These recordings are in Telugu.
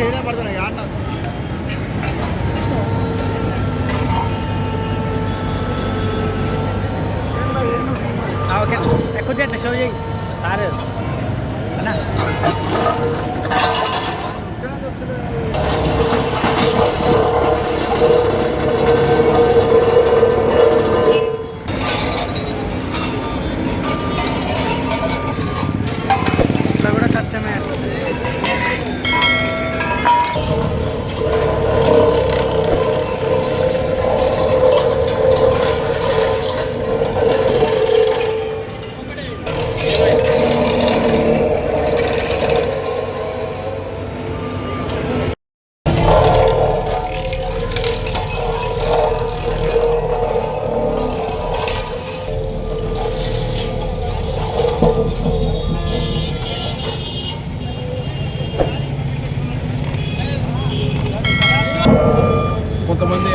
చేయలే పడుతున్నాయి ఆడినా ఓకే. ఎక్కువ షో చేయి. సార్. అన్నా.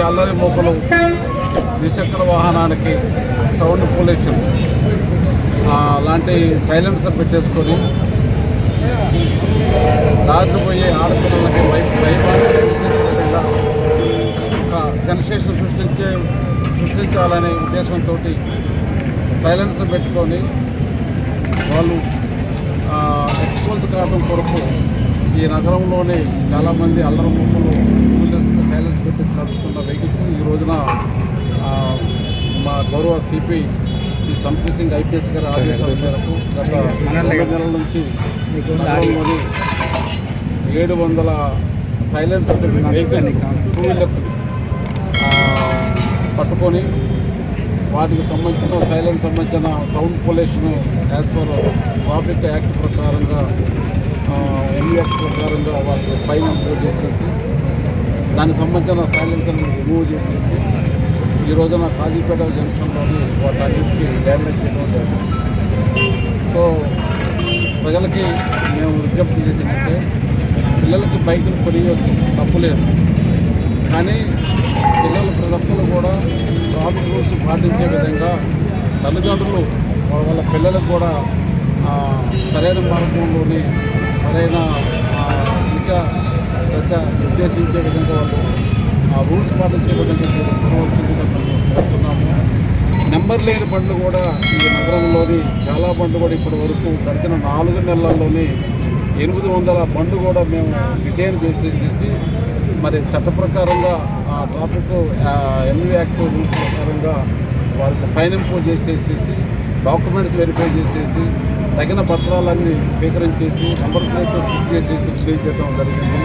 అల్లరి మూకలు ద్విచక్ర వాహనానికి సౌండ్ పొల్యూషన్ అలాంటి లాంటి సైలెన్సర్ పెట్టేసుకొని దారిలో పోయే ఆడపిల్లలకి భయ ఒక సెన్సేషన్ సృష్టించే సృష్టించాలనే ఉద్దేశంతో సైలెన్సర్ పెట్టుకొని వాళ్ళు ఎక్స్పోజ్ కావడం కొరకు ఈ నగరంలోనే చాలామంది అల్లరి ముక్కలు పెట్టి నడుపుతున్న వెహికల్స్ ఈ రోజున మా గౌరవ సిపి శ్రీ సంపీ సింగ్ ఐపీఎస్ గారి ఆదేశాల మేరకు గత నెలల నుంచి నగరంలోని ఏడు వందల సైలెన్స్ వెహికల్స్ టూ వీలర్స్ పట్టుకొని వాటికి సంబంధించిన సైలెన్స్ సంబంధించిన sound pollution as per traffic act ప్రకారంగా ఎంఈఎస్ ప్రకారంగా వాళ్ళకి ఫైన్ ఇంపోజ్ చేసేసి దానికి సంబంధించిన సైలెన్సర్ని రిమూవ్ చేసేసి ఈ రోజున కాజీపేట జంక్షన్లోని వాటన్నిటికీ డ్యామేజ్ చేయడం జరిగింది. సో ప్రజలకి మేము విజ్ఞప్తి చేసినట్టే పిల్లలకి బైకులు కొనియొచ్చు తప్పులేదు కానీ పిల్లల ప్రదర్శనలు కూడా ట్రాఫిక్ రూల్స్ పాటించే విధంగా తల్లిదండ్రులు వాళ్ళ పిల్లలకు కూడా సరైన మార్గంలోని సరైన దిశ దశ నిర్దేశించే విధంగా వాళ్ళు ఆ రూల్స్ పాటించే విధంగా చూడవలసిందిగా మనం కోరుతున్నాము. నెంబర్ లేని బండ్లు కూడా ఈ నగరంలోని చాలా బండ్లు కూడా ఇప్పటి వరకు గడిచిన నాలుగు నెలల్లోని ఎనిమిది వందల బండ్లు కూడా మేము రిటైన్ చేసేసేసి మరి చట్ట ప్రకారంగా ఆ ట్రాఫిక్ ఎల్వి యాక్ట్ రూల్స్ ప్రకారంగా వాళ్ళకి ఫైన్ ఇంపోజ్ చేసేసేసి డాక్యుమెంట్స్ వెరిఫై చేసేసి తగిన పత్రాలన్నీ స్వీకరించేసి నెంబర్ ప్లేట్ ఫిక్స్ చేసేసి రిలీజ్ చేయడం జరిగింది.